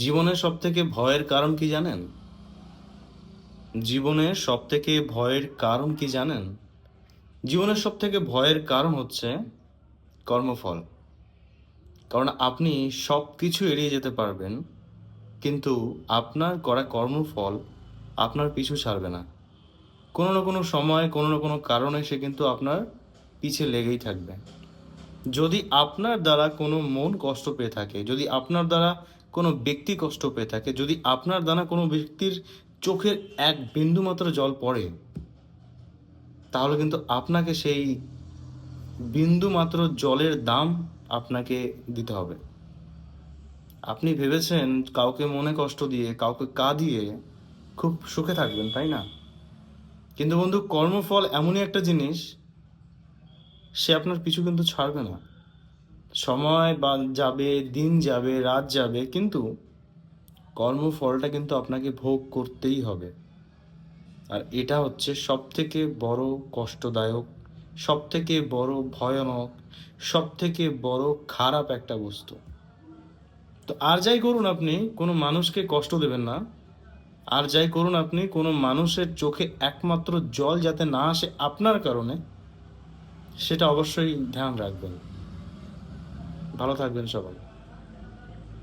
জীবনের সব থেকে ভয়ের কারণ কি জানেন? জীবনের সব থেকে ভয়ের কারণ কি জানেন? জীবনের সব থেকে ভয়ের কারণ হচ্ছে কর্মফল। কারণ আপনি সব কিছু এড়িয়ে যেতে পারবেন, কিন্তু আপনার করা কর্মফল আপনার পিছু ছাড়বে না। কোনো না কোনো সময়, কোনো না কোনো কারণে সে কিন্তু আপনার পিছে লেগেই থাকবে। যদি আপনার দ্বারা কোনো মন কষ্ট পেয়ে থাকে, যদি আপনার দ্বারা কোনো ব্যক্তি কষ্ট পেয়ে থাকে, যদি আপনার দ্বারা কোনো ব্যক্তির চোখের এক বিন্দু মাত্র জল পড়ে, তাহলে কিন্তু আপনাকে সেই বিন্দু মাত্র জলের দাম আপনাকে দিতে হবে। আপনি ভেবেছেন কাউকে মনে কষ্ট দিয়ে, কাউকে কাঁদিয়ে খুব সুখে থাকবেন, তাই না? কিন্তু বন্ধু, কর্মফল এমনই একটা জিনিস সে আপনার পিছু কিন্তু ছাড়বে না। সময় বা যাবে, দিন যাবে, রাত যাবে, কিন্তু কর্মফলটা কিন্তু আপনাকে ভোগ করতেই হবে। আর এটা হচ্ছে সব থেকে বড় কষ্টদায়ক সব থেকে বড় ভয়ানক সব থেকে বড় খারাপ একটা বস্তু। তো আর যাই করুন আপনি, কোনো মানুষকে কষ্ট দেবেন না। আর যাই করুন আপনি, কোনো মানুষের চোখে একমাত্র জল যাতে না আসে আপনার কারণে সেটা অবশ্যই ধ্যান রাখবেন। ভালো থাকবেন সবাই।